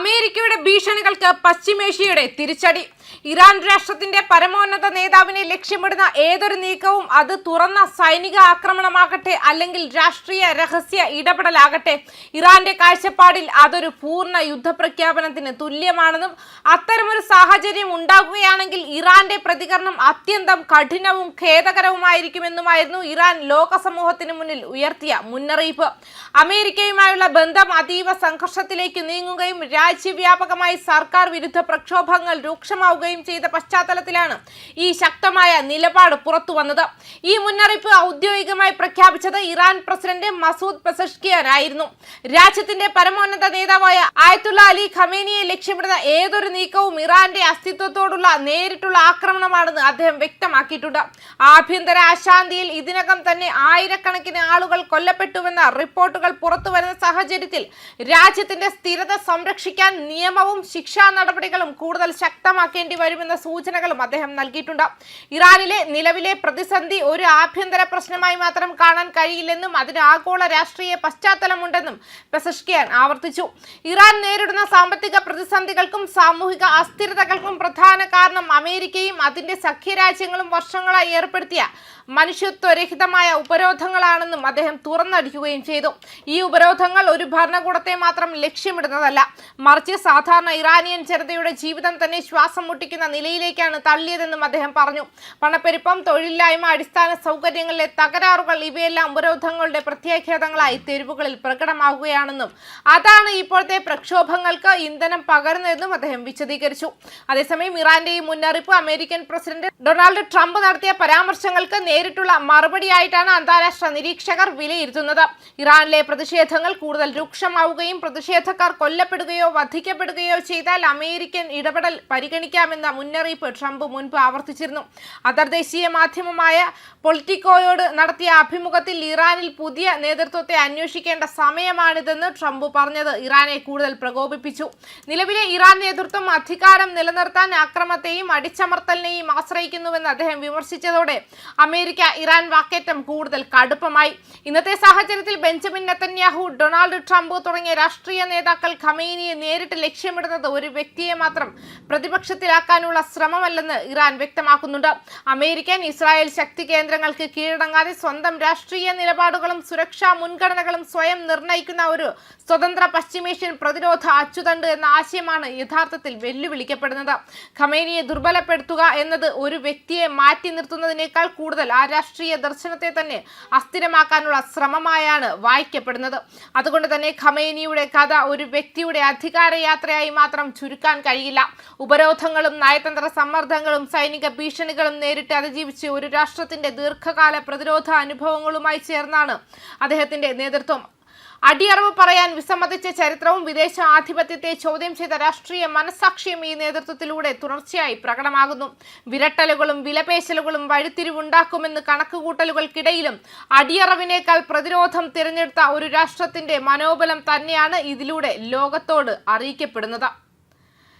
അമേരിക്കയുടെ ഭീഷണികൾക്ക് പശ്ചിമേഷ്യയുടെ തിരിച്ചടി ഇറാൻ രാഷ്ട്രത്തിന്റെ പരമോന്നത നേതാവിനെ ലക്ഷ്യമിടുന്ന ഏതൊരു നീക്കവും അത് തുറന്ന സൈനിക ആക്രമണമാകട്ടെ അല്ലെങ്കിൽ രാഷ്ട്രീയ രഹസ്യ ഇടപെടലാകട്ടെ ഇറാന്റെ കാഴ്ചപ്പാടിൽ അതൊരു പൂർണ യുദ്ധപ്രഖ്യാപനത്തിന് തുല്യമാണെന്നും അത്തരമൊരു സാഹചര്യം ഉണ്ടാകുകയാണെങ്കിൽ ഇറാന്റെ പ്രതികരണം അത്യന്തം കഠിനവും ഖേദകരവുമായിരിക്കുമെന്നുമായിരുന്നു ഇറാൻ ലോക സമൂഹത്തിന് മുന്നിൽ ഉയർത്തിയ മുന്നറിയിപ്പ്. അമേരിക്കയുമായുള്ള ബന്ധം അതീവ സംഘർഷത്തിലേക്ക് നീങ്ങുകയും രാജ്യവ്യാപകമായി സർക്കാർ വിരുദ്ധ പ്രക്ഷോഭങ്ങൾ രൂക്ഷമാവുകയും ചെയ്ത പശ്ചാത്തലത്തിലാണ് ഈ ശക്തമായ നിലപാട് പുറത്തു വന്നത്. ഈ മുന്നറിയിപ്പ് ഔദ്യോഗികമായി പ്രഖ്യാപിച്ചത് ഇറാൻ പ്രസിഡന്റ് മസൂദ് പെസഷ്കിയാൻ ആയിരുന്നു രാജ്യത്തിന്റെ പരമോന്നത നേതാവായ ആയത്തുള്ള അലി ഖമേനിയെ ലക്ഷ്യമിടുന്ന ഏതൊരു നീക്കവും ഇറാന്റെ അസ്തിത്വത്തോടുള്ള നേരിട്ടുള്ള ആക്രമണമാണെന്ന് അദ്ദേഹം വ്യക്തമാക്കിയിട്ടുണ്ട്. ആഭ്യന്തര അശാന്തിയിൽ ഇതിനകം തന്നെ ആയിരക്കണക്കിന് ആളുകൾ കൊല്ലപ്പെട്ടുവെന്ന റിപ്പോർട്ടുകൾ പുറത്തുവരുന്ന സാഹചര്യത്തിൽ രാജ്യത്തിന്റെ സ്ഥിരത സംരക്ഷിക്കാൻ നിയമവും ശിക്ഷാ നടപടികളും കൂടുതൽ ശക്തമാക്കേണ്ടി വരുമെന്ന സൂചനകളും അദ്ദേഹം നൽകിയിട്ടുണ്ട്. ഇറാനിലെ നിലവിലെ പ്രതിസന്ധി ഒരു ആഭ്യന്തര പ്രശ്നമായി മാത്രം കാണാൻ കഴിയില്ലെന്നും അതിന് ആഗോള രാഷ്ട്രീയ പശ്ചാത്തലമുണ്ടെന്നും പെസഷ്കിയാൻ ആവർത്തിച്ചു. ഇറാൻ നേരിടുന്ന സാമ്പത്തിക പ്രതിസന്ധികൾക്കും സാമൂഹിക അസ്ഥിരതകൾക്കും പ്രധാന കാരണം അമേരിക്കയും അതിന്റെ സഖ്യരാജ്യങ്ങളും വർഷങ്ങളായി ഏർപ്പെടുത്തിയ മനുഷ്യത്വരഹിതമായ ഉപരോധങ്ങളാണെന്നും അദ്ദേഹം തുറന്നടിക്കുകയും ചെയ്തു. ഈ ഉപരോധങ്ങൾ ഒരു ഭരണകൂടത്തെ മാത്രം ലക്ഷ്യമിടുന്നതല്ല. മറിച്ച് സാധാരണ ഇറാനിയൻ ജനതയുടെ ജീവിതം തന്നെ ശ്വാസം മുട്ടിക്കുന്ന നിലയിലേക്കാണ് തള്ളിയതെന്നും അദ്ദേഹം പറഞ്ഞു. പണപ്പെരുപ്പം തൊഴിലില്ലായ്മ അടിസ്ഥാന സൗകര്യങ്ങളിലെ തകരാറുകൾ ഇവയെല്ലാം ഉപരോധങ്ങളുടെ പ്രത്യാഘാതങ്ങളായി തെരുവുകളിൽ പ്രകടമാകുകയാണെന്നും അതാണ് ഇപ്പോഴത്തെ പ്രക്ഷോഭങ്ങൾക്ക് ഇന്ധനം പകരുന്നതെന്നും അദ്ദേഹം വിശദീകരിച്ചു. അതേസമയം ഇറാന്റെ ഈ മുന്നറിയിപ്പ് അമേരിക്കൻ പ്രസിഡന്റ് ഡൊണാൾഡ് ട്രംപ് നടത്തിയ പരാമർശങ്ങൾക്ക് നേരിട്ടുള്ള മറുപടിയായിട്ടാണ് അന്താരാഷ്ട്ര നിരീക്ഷകർ വിലയിരുത്തുന്നത്. ഇറാനിലെ പ്രതിഷേധങ്ങൾ കൂടുതൽ രൂക്ഷമാവുകയും പ്രതിഷേധക്കാർ കൊല്ലപ്പെടുകയോ വധിക്കപ്പെടുകയോ ചെയ്താൽ അമേരിക്കൻ ഇടപെടൽ പരിഗണിക്കാമെന്ന മുന്നറിയിപ്പ് ട്രംപ് മുൻപ് ആവർത്തിച്ചിരുന്നു. അന്തർദേശീയ മാധ്യമമായ പൊളിറ്റിക്കോയോട് നടത്തിയ അഭിമുഖത്തിൽ ഇറാനിൽ പുതിയ നേതൃത്വത്തെ അന്വേഷിക്കേണ്ട സമയമാണിതെന്ന് ട്രംപ് പറഞ്ഞത്. ഇറാനെ കൂടുതൽ പ്രകോപിപ്പിച്ചു. നിലവിലെ ഇറാൻ നേതൃത്വം അധികാരം നിലനിർത്താൻ അക്രമത്തെയും അടിച്ചമർത്തലിനെയും ആശ്രയിക്കുന്നുവെന്ന് അദ്ദേഹം വിമർശിച്ചതോടെ അമേരിക്ക ഇറാൻ വാക്കേറ്റം കൂടുതൽ കടുപ്പമായി. ഇന്നത്തെ സാഹചര്യത്തിൽ ബെഞ്ചമിൻ നെത്തന്യാഹു ഡൊണാൾഡ് ട്രംപ് തുടങ്ങിയ രാഷ്ട്രീയ നേതാക്കൾ ഖമേനിയെ നേരിട്ട് ലക്ഷ്യമിടുന്നത് ഒരു വ്യക്തിയെ മാത്രം പ്രതിപക്ഷത്തിലാക്കാനുള്ള ശ്രമമല്ലെന്ന് ഇറാൻ വ്യക്തമാക്കുന്നുണ്ട്. അമേരിക്കൻ ഇസ്രായേൽ ശക്തി കേന്ദ്രങ്ങൾക്ക് കീഴടങ്ങാതെ സ്വന്തം രാഷ്ട്രീയ നിലപാടുകളും സുരക്ഷാ മുൻഗണനകളും സ്വയം നിർണയിക്കുന്ന ഒരു സ്വതന്ത്ര പശ്ചിമേഷ്യൻ പ്രതിരോധ അച്ചുതണ്ട് എന്ന ആശയമാണ് യഥാർത്ഥത്തിൽ വെല്ലുവിളിക്കപ്പെടുന്നത്. ഖമേനിയെ ദുർബലപ്പെടുത്തുക എന്നത് ഒരു വ്യക്തിയെ മാറ്റി നിർത്തുന്നതിനേക്കാൾ കൂടുതൽ ആ രാഷ്ട്രീയ ദർശനത്തെ തന്നെ അസ്ഥിരമാക്കാനുള്ള ശ്രമമായാണ് വായിക്കപ്പെടുന്നത്. അതുകൊണ്ട് തന്നെ ഖമേനിയുടെ കഥ ഒരു വ്യക്തിയുടെ അധികാരയാത്രയായി മാത്രം ചുരുക്കാൻ കഴിയില്ല. ഉപരോധങ്ങളും നയതന്ത്ര സമ്മർദ്ദങ്ങളും സൈനിക ഭീഷണികളും നേരിട്ട് അതിജീവിച്ച് ഒരു രാഷ്ട്രത്തിന്റെ ദീർഘകാല പ്രതിരോധ അനുഭവങ്ങളുമായി ചേർന്നാണ് അദ്ദേഹത്തിന്റെ നേതൃത്വം. അടിയറവ് പറയാൻ വിസമ്മതിച്ച ചരിത്രവും വിദേശ ആധിപത്യത്തെ ചോദ്യം ചെയ്ത രാഷ്ട്രീയ മനസാക്ഷിയും ഈ നേതൃത്വത്തിലൂടെ തുടർച്ചയായി പ്രകടമാകുന്നു. വിരട്ടലുകളും വിലപേശലുകളും വഴിത്തിരിവുണ്ടാക്കുമെന്ന് കണക്കുകൂട്ടലുകൾക്കിടയിലും അടിയറവിനേക്കാൾ പ്രതിരോധം തിരഞ്ഞെടുത്ത ഒരു രാഷ്ട്രത്തിന്റെ മനോബലം തന്നെയാണ് ഇതിലൂടെ ലോകത്തോട് അറിയിക്കപ്പെടുന്നത്.